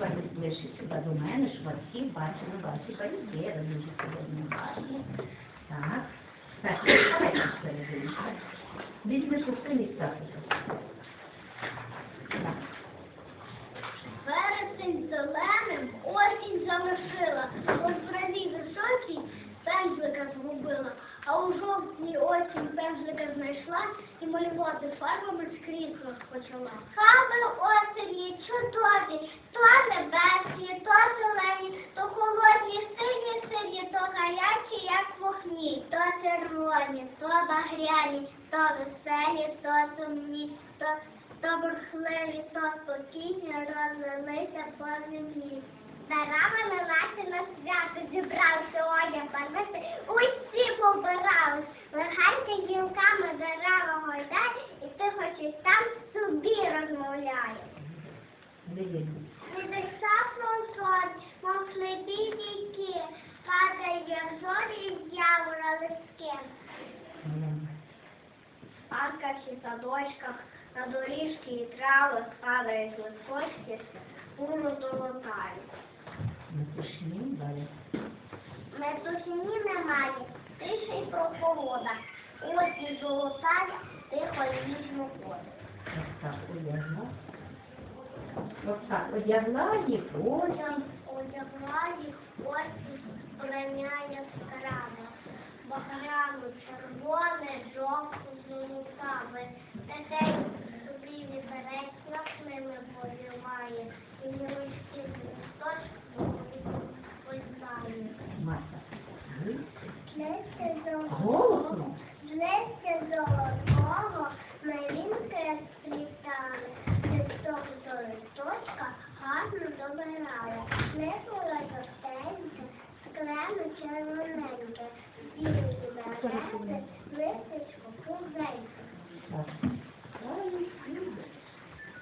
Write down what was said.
сюди до мене, щоб вас всі бачили ваші. Ви дуже сьогодні гарні. Так. Так, давайте всередині. Візьми шести місця. Вересень зеленим осінь залишила, у траві високій пензлика згубила, а у жовтні осінь пензлика знайшла і малювати фарбами скрізь розпочала. Червоні, то багряні, то веселі, то сумні, то то бурхливі, то спокійні розлилися по землі. Дарами наші на свято зібралися одяг барвити, усі побирались, легенько гілками дерева гойдай, і тихо щось там собі розмовляє. І садочках, на доріжки і трави падають листочки, пуру долотають. Напишні далі. Метушні немає, тиша й прохолода. Ось і золотая, тихо й ніжно вода. Ось так одягла. Ось так одягла і потім. Одягла їх осінь, пленяє скраба. Багряну, червоне, жовту, собі вітерець ними повіває. І визнає. Марта. Листя золотого, Голосно. листя золотого, малинки сплітали. Листок листочка гарно добирає. Липула жовтеньке, склено червоненьке. Білі берети,